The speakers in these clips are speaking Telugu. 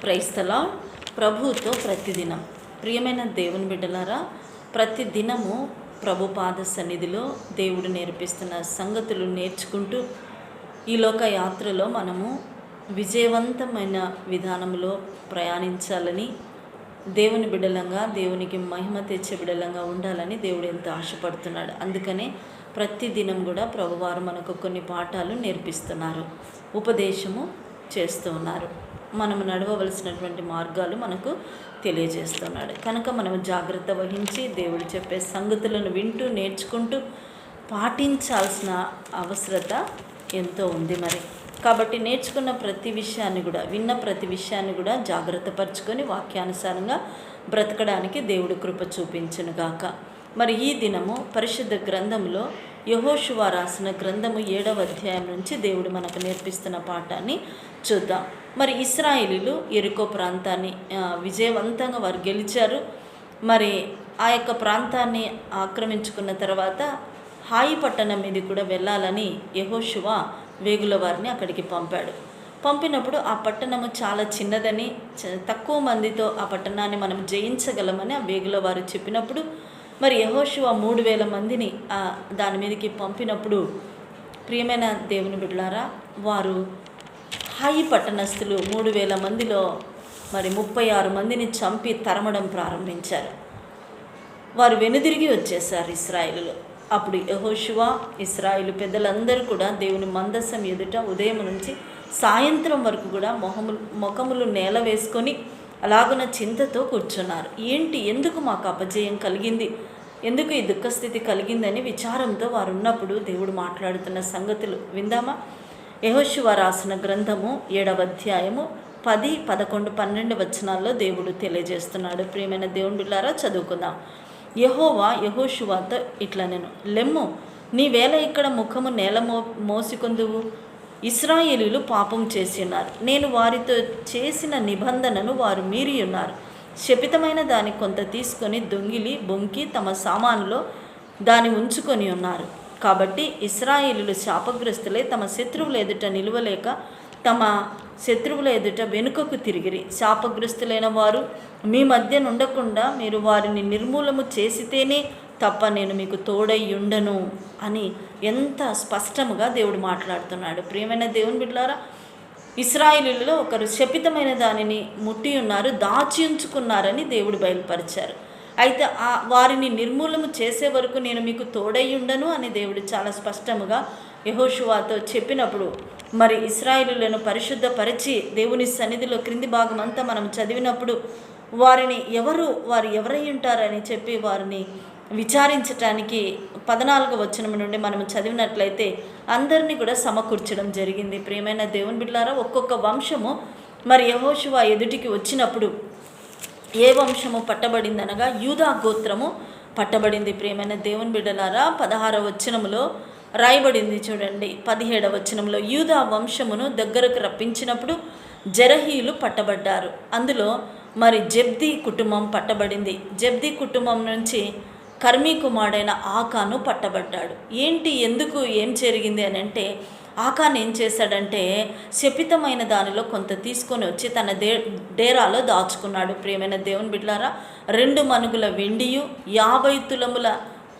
క్రైస్తలా ప్రభుతో ప్రతిదినం. ప్రియమైన దేవుని బిడ్డలారా ప్రతి దినము ప్రభు పాద సన్నిధిలో దేవుడు నేర్పిస్తున్న సంగతులు నేర్చుకుంటూ ఈ లోక యాత్రలో మనము విజయవంతమైన విధానంలో ప్రయాణించాలని దేవుని బిడలంగా దేవునికి మహిమ తెచ్చే బిడలంగా ఉండాలని దేవుడు ఎంతో ఆశపడుతున్నాడు. అందుకనే ప్రతిదినం కూడా ప్రభువారు మనకు కొన్ని పాఠాలు నేర్పిస్తున్నారు ఉపదేశము చేస్తూ ఉన్నారు. మనం నడవవలసినటువంటి మార్గాలు మనకు తెలియజేస్తున్నాడు. కనుక మనం జాగ్రత్త వహించి దేవుడు చెప్పే సంగతులను వింటూ నేర్చుకుంటూ పాటించాల్సిన అవసరత ఎంతో ఉంది మరి. కాబట్టి నేర్చుకున్న ప్రతి విషయాన్ని కూడా విన్న ప్రతి విషయాన్ని కూడా జాగ్రత్త పరుచుకొని వాక్యానుసారంగా బ్రతకడానికి దేవుడు కృప చూపించునుగాక మరి ఈ దినము పరిశుద్ధ గ్రంథంలో యహోషువ రాసిన గ్రంథము ఏడవ అధ్యాయం నుంచి దేవుడు మనకు నేర్పిస్తున్న పాఠాన్ని చూద్దాం. మరి ఇస్రాయిలీలు ఎరుకో ప్రాంతాన్ని విజయవంతంగా వారు గెలిచారు. మరి ఆ యొక్క ప్రాంతాన్ని ఆక్రమించుకున్న తర్వాత హాయి పట్టణం మీద కూడా వెళ్ళాలని యహోషువ వేగుల వారిని అక్కడికి పంపాడు. పంపినప్పుడు ఆ పట్టణము చాలా చిన్నదని చ- తక్కువ మందితో ఆ పట్టణాన్ని మనం జయించగలమని ఆ వేగుల వారు చెప్పినప్పుడు మరి యహోశివ మూడు వేల మందిని దాని మీదకి పంపినప్పుడు ప్రియమైన దేవుని బిడ్డలారా వారు హాయి పట్టణస్థులు మూడు వేల మందిలో మరి ముప్పై ఆరు మందిని చంపి తరమడం ప్రారంభించారు. వారు వెనుదిరిగి వచ్చేసారు ఇస్రాయిలు అప్పుడు యహోశివ ఇస్రాయిలు పెద్దలందరూ కూడా దేవుని మందస్సం ఎదుట ఉదయం నుంచి సాయంత్రం వరకు కూడా మొహములు ముఖములు నేల వేసుకొని అలాగున చింతతో కూర్చున్నారు. ఏంటి? ఎందుకు మాకు అపజయం కలిగింది? ఎందుకు ఈ దుఃఖస్థితి కలిగిందని విచారంతో వారు ఉన్నప్పుడు దేవుడు మాట్లాడుతున్న సంగతులు విందామా? యహోశివ రాసిన గ్రంథము ఏడవ అధ్యాయము పది పదకొండు పన్నెండు వచనాల్లో దేవుడు తెలియజేస్తున్నాడు. ప్రియమైన దేవుని బిళ్ళారా చదువుకుందాం. యహోవా యహోశివాతో ఇట్లా నేను లెమ్ము నీ వేళ ఇక్కడ ముఖము నేల మో మోసికొందువు? ఇస్రాయేలీలు పాపం చేసి ఉన్నారు. నేను వారితో చేసిన నిబంధనను వారు మీరి ఉన్నారు. శపితమైన దాని కొంత తీసుకొని దొంగిలి బొంకి తమ సామానులో దాని ఉంచుకొని ఉన్నారు. కాబట్టి ఇస్రాయేలీలు శాపగ్రస్తులే తమ శత్రువుల ఎదుట నిలువలేక తమ శత్రువుల ఎదుట వెనుకకు తిరిగిరి. శాపగ్రస్తులైన వారు మీ మధ్య ఉండకుండా మీరు వారిని నిర్మూలము చేసితేనే తప్ప నేను మీకు తోడై ఉండను అని ఎంత స్పష్టముగా దేవుడు మాట్లాడుతున్నాడు. ప్రియమైన దేవుని బిడ్డారా ఇస్రాయిలీలలో ఒకరు శపితమైన దానిని ముట్టి ఉన్నారు దాచి ఉంచుకున్నారని దేవుడు బయలుపరిచారు. అయితే ఆ వారిని నిర్మూలము చేసే వరకు నేను మీకు తోడై ఉండను అని దేవుడు చాలా స్పష్టముగా యహోషువాతో చెప్పినప్పుడు మరి ఇస్రాయిలులను పరిశుద్ధపరిచి దేవుని సన్నిధిలో క్రింది భాగం అంతా మనం చదివినప్పుడు వారిని ఎవరు వారు ఎవరై ఉంటారని చెప్పి వారిని విచారించటానికి పద్నాలుగు వచనం నుండి మనం చదివినట్లయితే అందరినీ కూడా సమకూర్చడం జరిగింది. ప్రియమైన దేవుని బిడ్డారా ఒక్కొక్క వంశము మరి యహోశివ ఎదుటికి వచ్చినప్పుడు ఏ వంశము పట్టబడిందనగా యూదా గోత్రము పట్టబడింది. ప్రియమైన దేవుని బిడ్డలారా పదహార వచనములో రాయబడింది చూడండి. పదిహేడవ వచనంలో యూదా వంశమును దగ్గరకు రప్పించినప్పుడు జరహీలు పట్టబడ్డారు. అందులో మరి జబ్దీ కుటుంబం పట్టబడింది. జబ్దీ కుటుంబం నుంచి కర్మీ కుమారుడైన ఆకాను పట్టబడ్డాడు. ఏంటి? ఎందుకు? ఏం జరిగింది? అని అంటే ఆకాన్ ఏం చేశాడంటే శపితమైన దానిలో కొంత తీసుకొని వచ్చి తన దే డేరాలో దాచుకున్నాడు. ప్రియమైన దేవుని బిడ్లారా రెండు మనుగుల వెండియు యాభై తులముల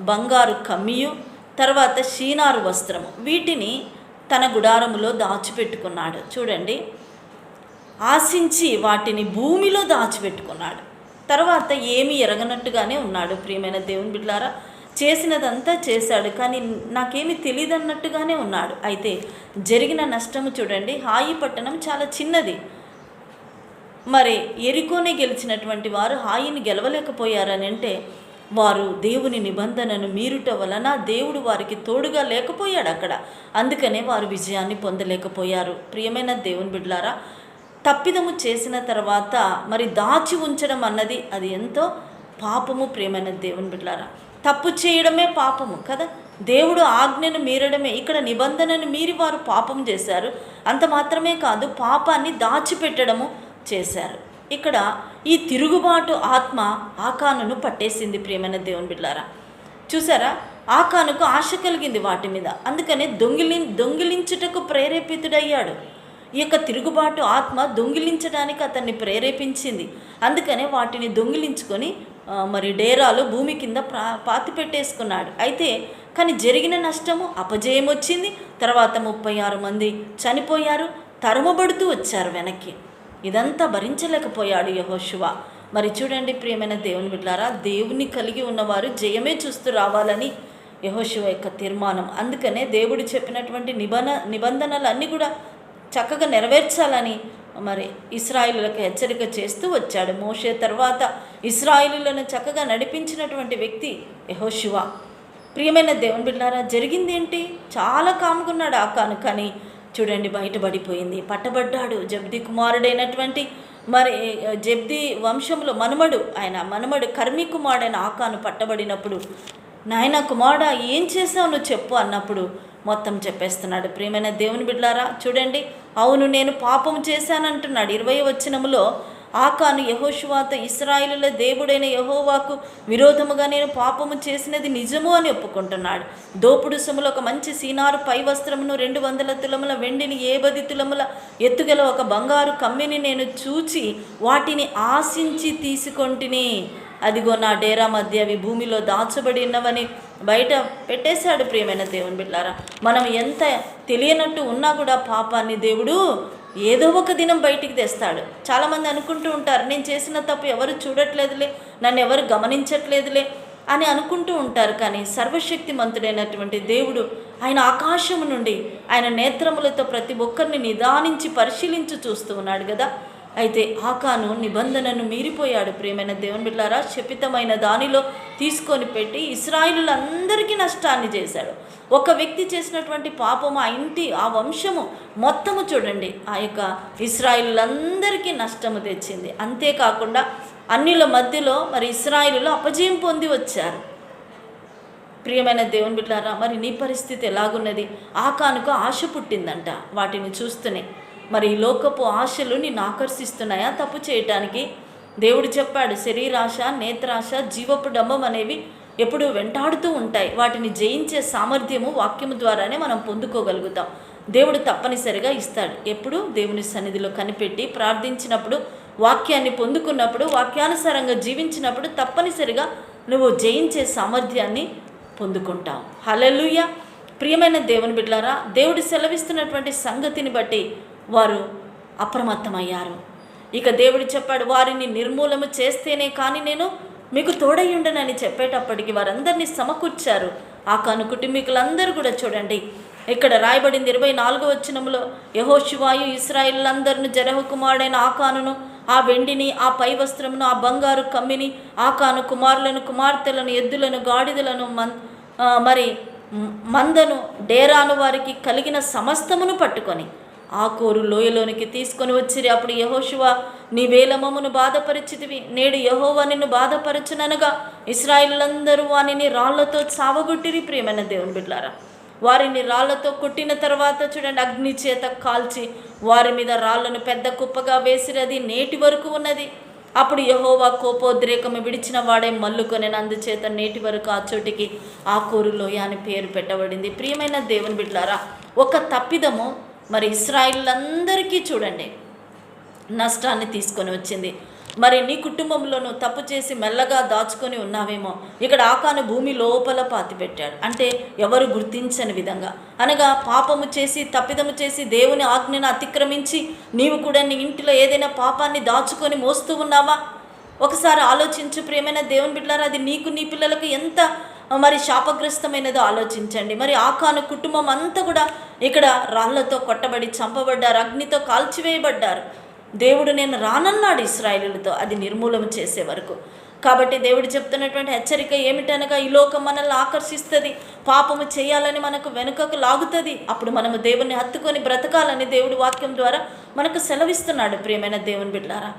బంగారు కమ్మియు తర్వాత షీనారు వస్త్రము. వీటిని తన గుడారములో దాచిపెట్టుకున్నాడు. చూడండి. ఆశించి వాటిని భూమిలో దాచిపెట్టుకున్నాడు. తర్వాత ఏమి ఎరగనట్టుగానే ఉన్నాడు. ప్రియమైన దేవుని బిడ్లారా చేసినదంతా చేశాడు కానీ నాకేమీ తెలియదు అన్నట్టుగానే ఉన్నాడు. అయితే జరిగిన నష్టము చూడండి హాయి పట్టణం చాలా చిన్నది. మరి ఎరికోనే గెలిచినటువంటి వారు హాయిని గెలవలేకపోయారని అంటే వారు దేవుని నిబంధనను మీరుట వలన దేవుడు వారికి తోడుగా లేకపోయాడు అక్కడ. అందుకనే వారు విజయాన్ని పొందలేకపోయారు. ప్రియమైన దేవుని బిడ్లారా తప్పిదము చేసిన తర్వాత మరి దాచి ఉంచడం అన్నది అది ఎంతో పాపము ప్రేమైన దేవుని బిడ్లారా తప్పు చేయడమే పాపము కదా? దేవుడు ఆజ్ఞను మీరడమే ఇక్కడ నిబంధనను మీరి వారు పాపం చేశారు. అంత మాత్రమే కాదు పాపాన్ని దాచిపెట్టడము చేశారు. ఇక్కడ ఈ తిరుగుబాటు ఆత్మ ఆకానును పట్టేసింది ప్రేమైన దేవుని బిడ్డారా చూసారా? ఆకానుకు ఆశ కలిగింది వాటి మీద. అందుకనే దొంగిలి దొంగిలించుటకు ప్రేరేపితుడయ్యాడు. ఈ యొక్క తిరుగుబాటు ఆత్మ దొంగిలించడానికి అతన్ని ప్రేరేపించింది. అందుకనే వాటిని దొంగిలించుకొని మరి డేరాలు భూమి కింద ప్రా పాతి పెట్టేసుకున్నాడు. అయితే కానీ జరిగిన నష్టము అపజయం వచ్చింది తర్వాత ముప్పై ఆరు మంది చనిపోయారు. తరుమబడుతూ వచ్చారు వెనక్కి. ఇదంతా భరించలేకపోయాడు యహోశివ మరి చూడండి ప్రియమైన దేవుని బిడ్డారా దేవుని కలిగి ఉన్నవారు జయమే చూస్తూ రావాలని యహోశివ యొక్క తీర్మానం. అందుకనే దేవుడు చెప్పినటువంటి నిబంధ నిబంధనలన్నీ కూడా చక్కగా నెరవేర్చాలని మరి ఇస్రాయిలులకు హెచ్చరిక చేస్తూ వచ్చాడు. మోషే తర్వాత ఇస్రాయిలులను చక్కగా నడిపించినటువంటి వ్యక్తి యహోశివ ప్రియమైన దేవుని బిడ్డారా జరిగింది ఏంటి చాలా కాముకున్నాడు ఆకాను కానీ చూడండి బయటపడిపోయింది. పట్టబడ్డాడు. జబ్ది కుమారుడైనటువంటి మరి జబ్ది వంశంలో మనుమడు ఆయన మనుమడు కర్మి కుమారుడైన ఆకాను పట్టబడినప్పుడు నాయన కుమారుడా ఏం చేసావు నువ్వు చెప్పు అన్నప్పుడు మొత్తం చెప్పేస్తున్నాడు. ప్రియమైన దేవుని బిడ్డారా చూడండి అవును నేను పాపం చేశానంటున్నాడు. ఇరవై వచనములో ఆకాను యహోశువాత ఇస్రాయిలుల దేవుడైన యహోవాకు విరోధముగా నేను పాపము చేసినది నిజము అని ఒప్పుకుంటున్నాడు. దోపుడు సొమ్ములో ఒక మంచి సీనారు పై వస్త్రమును రెండు వందల తులముల వెండిని ఏ తులముల ఎత్తుగల ఒక బంగారు కమ్మిని నేను చూచి వాటిని ఆశించి తీసుకొంటిని. అదిగో నా డేరా మధ్య అవి భూమిలో దాచబడి ఉన్నవని బయట పెట్టేశాడు ప్రియమైన దేవుని బిడ్డారా. మనం ఎంత తెలియనట్టు ఉన్నా కూడా పాపాన్ని దేవుడు ఏదో ఒక దినం బయటికి తెస్తాడు. చాలామంది అనుకుంటూ ఉంటారు నేను చేసిన తప్పు ఎవరు చూడట్లేదులే నన్ను ఎవరు గమనించట్లేదులే అని అనుకుంటూ ఉంటారు. కానీ సర్వశక్తి మంతుడైనటువంటి దేవుడు ఆయన ఆకాశము నుండి ఆయన నేత్రములతో ప్రతి ఒక్కరిని నిదానించి పరిశీలించి చూస్తూ ఉన్నాడు కదా. అయితే ఆకాను నిబంధనను మీరిపోయాడు. ప్రేమైన దేవుని బిడ్డారా శపితమైన దానిలో తీసుకొని పెట్టి ఇస్రాయిలులందరికీ నష్టాన్ని చేశాడు. ఒక వ్యక్తి చేసినటువంటి పాపము ఆ ఇంటి ఆ వంశము మొత్తము చూడండి. ఆ యొక్క ఇస్రాయిలందరికీ నష్టము తెచ్చింది. అంతేకాకుండా అన్నిల మధ్యలో మరి ఇస్రాయిలు అపజయం పొంది వచ్చారు. ప్రియమైన దేవుని బిడ్డారా మరి నీ పరిస్థితి ఎలాగున్నది? ఆకానుకు ఆశ పుట్టిందంట వాటిని చూస్తూనే. మరి ఈ లోకపు ఆశలు నిన్ను ఆకర్షిస్తున్నాయా? తప్పు చేయటానికి దేవుడు చెప్పాడు శరీరాశ నేత్రాశ జీవపు డంబం అనేవి ఎప్పుడు వెంటాడుతూ ఉంటాయి. వాటిని జయించే సామర్థ్యము వాక్యము ద్వారానే మనం పొందుకోగలుగుతాం. దేవుడు తప్పనిసరిగా ఇస్తాడు. ఎప్పుడు దేవుని సన్నిధిలో కనిపెట్టి ప్రార్థించినప్పుడు వాక్యాన్ని పొందుకున్నప్పుడు వాక్యానుసారంగా జీవించినప్పుడు తప్పనిసరిగా నువ్వు జయించే సామర్థ్యాన్ని పొందుకుంటావు. హలలుయ ప్రియమైన దేవుని బిడ్డలారా దేవుడు సెలవిస్తున్నటువంటి సంగతిని బట్టి వారు అప్రమత్తమయ్యారు. ఇక దేవుడు చెప్పాడు వారిని నిర్మూలన చేస్తేనే కానీ నేను మీకు తోడయ్యుండనని చెప్పేటప్పటికి వారందరినీ సమకూర్చారు. ఆ కను కుటుంబీకులందరూ కూడా చూడండి. ఇక్కడ రాయబడింది ఇరవై నాలుగో వచ్చినములో యహోశివాయు ఇస్రాయిలందరిని జరహు కుమారుడైన ఆకానును ఆ వెండిని ఆ పై వస్త్రమును ఆ బంగారు కమ్మిని ఆకాను కుమారులను కుమార్తెలను ఎద్దులను గాడిదలను మన్ మరి మందను డేరాను వారికి కలిగిన సమస్తమును పట్టుకొని ఆ కోరు లోయలోనికి తీసుకొని వచ్చిరి. అప్పుడు యహోశువ నీ వేలమమును బాధపరిచితివి. నేడు యహోవా నిన్ను బాధపరచుననగా ఇస్రాయిలందరూ వానిని రాళ్ళతో చావగొట్టిరి ప్రియమైన దేవుని బిడ్డారా వారిని రాళ్ళతో కొట్టిన తర్వాత చూడండి అగ్ని చేత కాల్చి వారి మీద రాళ్ళను పెద్ద కుప్పగా వేసిరది నేటి వరకు ఉన్నది. అప్పుడు యహోవా కోపోద్రేకము విడిచిన వాడే మల్లుకొని అందుచేత నేటి వరకు ఆ చోటికి ఆ కోరులోయ అని పేరు పెట్టబడింది. ప్రియమైన దేవుని బిడ్లారా ఒక తప్పిదము మరి ఇస్రాయిలందరికీ చూడండి. నష్టాన్ని తీసుకొని వచ్చింది. మరి నీ కుటుంబంలోనూ తప్పు చేసి మెల్లగా దాచుకొని ఉన్నావేమో. ఇక్కడ ఆకాను భూమి లోపల పాతిపెట్టాడు. అంటే ఎవరు గుర్తించని విధంగా. అనగా పాపము చేసి తప్పిదము చేసి దేవుని ఆజ్ఞను అతిక్రమించి నీవు కూడా నీ ఇంటిలో ఏదైనా పాపాన్ని దాచుకొని మోస్తూ ఉన్నావా? ఒకసారి ఆలోచించు ప్రియమైన దేవుని బిడ్డలారా అది నీకు నీ పిల్లలకు ఎంత మరి శాపగ్రస్తమైనదో ఆలోచించండి. మరి ఆకాను కుటుంబం అంతా కూడా ఇక్కడ రాళ్ళతో కొట్టబడి చంపబడ్డారు అగ్నితో కాల్చివేయబడ్డారు. దేవుడు నేను రానన్నాడు ఇస్రాయేలులతో అది నిర్మూలన చేసే వరకు. కాబట్టి దేవుడు చెప్తున్నటువంటి హెచ్చరిక ఏమిటనగా ఈ లోకం మనల్ని ఆకర్షిస్తుంది పాపము చేయాలని మనకు వెనుకకు లాగుతుంది అప్పుడు మనము దేవుని హత్తుకొని బ్రతకాలని దేవుడి వాక్యం ద్వారా మనకు సెలవిస్తున్నాడు ప్రియమైన దేవుని బిడ్డారా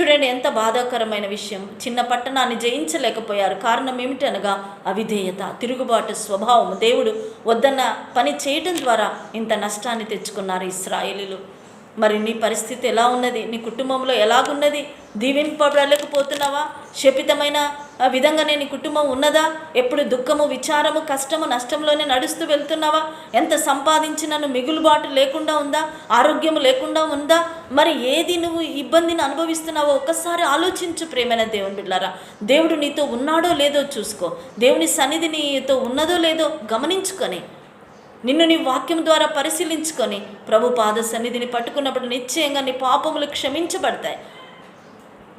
చూడండి ఎంత బాధాకరమైన విషయం. చిన్న పట్టణాన్ని జయించలేకపోయారు. కారణం ఏమిటనగా అవిధేయత తిరుగుబాటు స్వభావం. దేవుడు వద్దన్న పని చేయటం ద్వారా ఇంత నష్టాన్ని తెచ్చుకున్నారు ఇస్రాయేలీలు. మరి నీ పరిస్థితి ఎలా ఉన్నది? నీ కుటుంబంలో ఎలాగున్నది? దీవింపబడలేకపోతున్నావా శపితమైన ఆ విధంగానే నీ కుటుంబం ఉన్నదా? ఎప్పుడు దుఃఖము విచారము కష్టము నష్టంలోనే నడుస్తూ వెళ్తున్నావా? ఎంత సంపాదించినను మిగులుబాటు లేకుండా ఉందా? ఆరోగ్యము లేకుండా ఉందా? మరి ఏది నువ్వు ఇబ్బందిని అనుభవిస్తున్నావో ఒక్కసారి ఆలోచించు ప్రేమైన దేవుని బిడ్డారా దేవుడు నీతో ఉన్నాడో లేదో చూసుకో. దేవుని సన్నిధి నీతో ఉన్నదో లేదో గమనించుకొని నిన్ను నీ వాక్యం ద్వారా పరిశీలించుకొని ప్రభు పాద సన్నిధిని పట్టుకున్నప్పుడు నిశ్చయంగా నీ పాపములు క్షమించబడతాయి.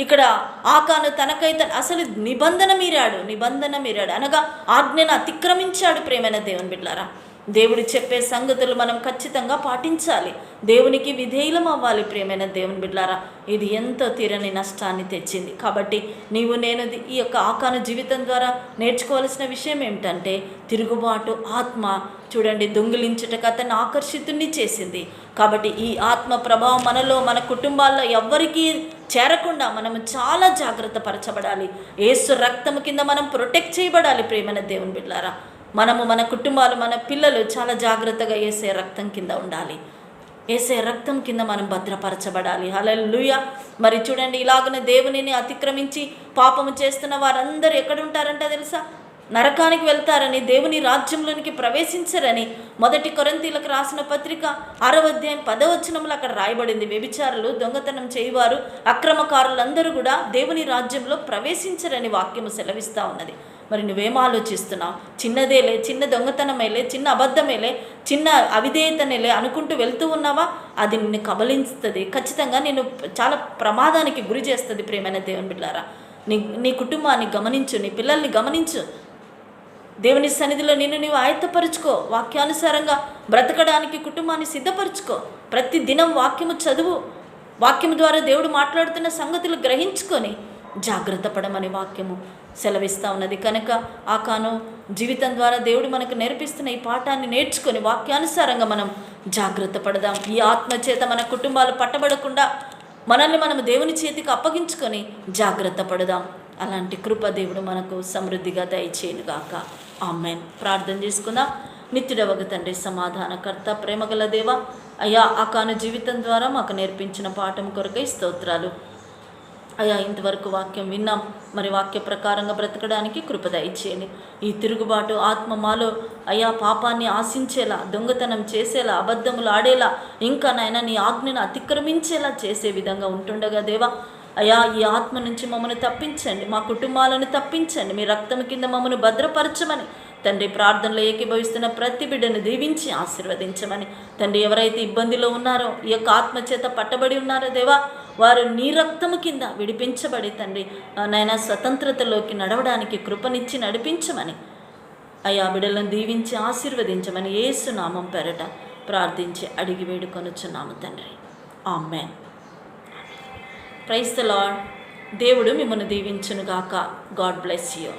ఇక్కడ ఆకాను తనకై తన అసలు నిబంధన మీరాడు నిబంధన మీరాడు. అనగా ఆజ్ఞను అతిక్రమించాడు ప్రేమైన దేవుని బిడ్డారా దేవుడు చెప్పే సంగతులు మనం ఖచ్చితంగా పాటించాలి. దేవునికి విధేయులం అవ్వాలి ప్రియమైన దేవుని బిడ్డారా ఇది ఎంతో తీరని నష్టాన్ని తెచ్చింది. కాబట్టి నీవు నేను ఈ యొక్క ఆకాను జీవితం ద్వారా నేర్చుకోవాల్సిన విషయం ఏమిటంటే తిరుగుబాటు ఆత్మ చూడండి దొంగిలించుటకు అతన్ని ఆకర్షితుణ్ణి చేసింది. కాబట్టి ఈ ఆత్మ ప్రభావం మనలో మన కుటుంబాల్లో ఎవ్వరికీ చేరకుండా మనము చాలా జాగ్రత్త పరచబడాలి. ఏసు రక్తం కింద మనం ప్రొటెక్ట్ చేయబడాలి ప్రేమైన దేవుని బిడ్డారా మనము మన కుటుంబాలు మన పిల్లలు చాలా జాగ్రత్తగా వేసే రక్తం కింద ఉండాలి. వేసే రక్తం కింద మనం భద్రపరచబడాలి. హల్లెలూయ. మరి చూడండి ఇలాగనే దేవునిని అతిక్రమించి పాపము చేస్తున్న వారందరూ ఎక్కడ ఉంటారంట తెలుసా? నరకానికి వెళ్తారని దేవుని రాజ్యంలోనికి ప్రవేశించరని మొదటి కొరంతీలకు రాసిన పత్రిక ఆరవ అధ్యాయం పదవచనంలో అక్కడ రాయబడింది. వ్యభిచారులు దొంగతనం చేయవారు అక్రమకారులందరూ కూడా దేవుని రాజ్యంలో ప్రవేశించరని వాక్యము సెలవిస్తూ ఉన్నది. మరి నువ్వేం ఆలోచిస్తున్నావు? చిన్నదేలే చిన్న దొంగతనమేలే చిన్న అబద్ధమేలే చిన్న అవిధేయతనేలే అనుకుంటూ వెళ్తూ ఉన్నావా? అది నిన్ను కబలిస్తుంది ఖచ్చితంగా నేను చాలా ప్రమాదానికి గురి చేస్తుంది ప్రేమైన దేవుని బిడ్డారా. నీ నీ కుటుంబాన్ని గమనించు నీ పిల్లల్ని గమనించు. దేవుని సన్నిధిలో నిన్ను నీవు ఆయత్తపరుచుకో వాక్యానుసారంగా బ్రతకడానికి కుటుంబాన్ని సిద్ధపరచుకో. ప్రతి దినం వాక్యము చదువు. వాక్యము ద్వారా దేవుడు మాట్లాడుతున్న సంగతులు గ్రహించుకొని జాగ్రత్త పడమని వాక్యము. సెలవిస్తూ ఉన్నది. కనుక ఆ కాను జీవితం ద్వారా దేవుడు మనకు నేర్పిస్తున్న ఈ పాఠాన్ని నేర్చుకొని వాక్యానుసారంగా మనం జాగ్రత్త పడదాం. ఈ ఆత్మ చేత మన కుటుంబాలు పట్టబడకుండా మనల్ని మనం దేవుని చేతికి అప్పగించుకొని జాగ్రత్త పడదాం. అలాంటి కృప దేవుడు మనకు సమృద్ధిగా దయచేయనుగాక. ఆమెన్. ప్రార్థన చేసుకుందాం. నిత్యుడవగ తండ్రి సమాధానకర్త ప్రేమగల దేవ అయ్యా ఆకాను జీవితం ద్వారా మాకు నేర్పించిన పాఠం కొరకై స్తోత్రాలు. అయ్యా ఇంతవరకు వాక్యం విన్నాం. మరి వాక్య ప్రకారంగా బ్రతకడానికి కృప ఇచ్చేయండి ఈ తిరుగుబాటు ఆత్మ మాలో అయ్యా పాపాన్ని ఆశించేలా దొంగతనం చేసేలా అబద్ధములు ఆడేలా ఇంకా నాయన నీ ఆజ్ఞను అతిక్రమించేలా చేసే విధంగా ఉంటుండగా దేవా అయ్యా ఈ ఆత్మ నుంచి మమ్మల్ని తప్పించండి. మా కుటుంబాలను తప్పించండి. మీ రక్తం కింద మమ్మల్ని భద్రపరచమని తండ్రి ప్రార్థనలో ఏకీభవిస్తున్న ప్రతి బిడ్డను దీవించి ఆశీర్వదించమని. తండ్రి ఎవరైతే ఇబ్బందిలో ఉన్నారో ఈ యొక్క ఆత్మ చేత పట్టబడి ఉన్నారో దేవా వారు నీ రక్తము కింద విడిపించబడి తండ్రి నాయన స్వతంత్రతలోకి నడవడానికి కృపనిచ్చి నడిపించమని. అయ్యా బిడ్డలను దీవించి ఆశీర్వదించమని ఏసునామం పెరట ప్రార్థించి అడిగి వేడుకొనుచున్నాము తండ్రి. ఆమెన్. ప్రైస్ ద లాడ్ దేవుడు మిమ్మల్ని దీవించునుగాక. God bless you.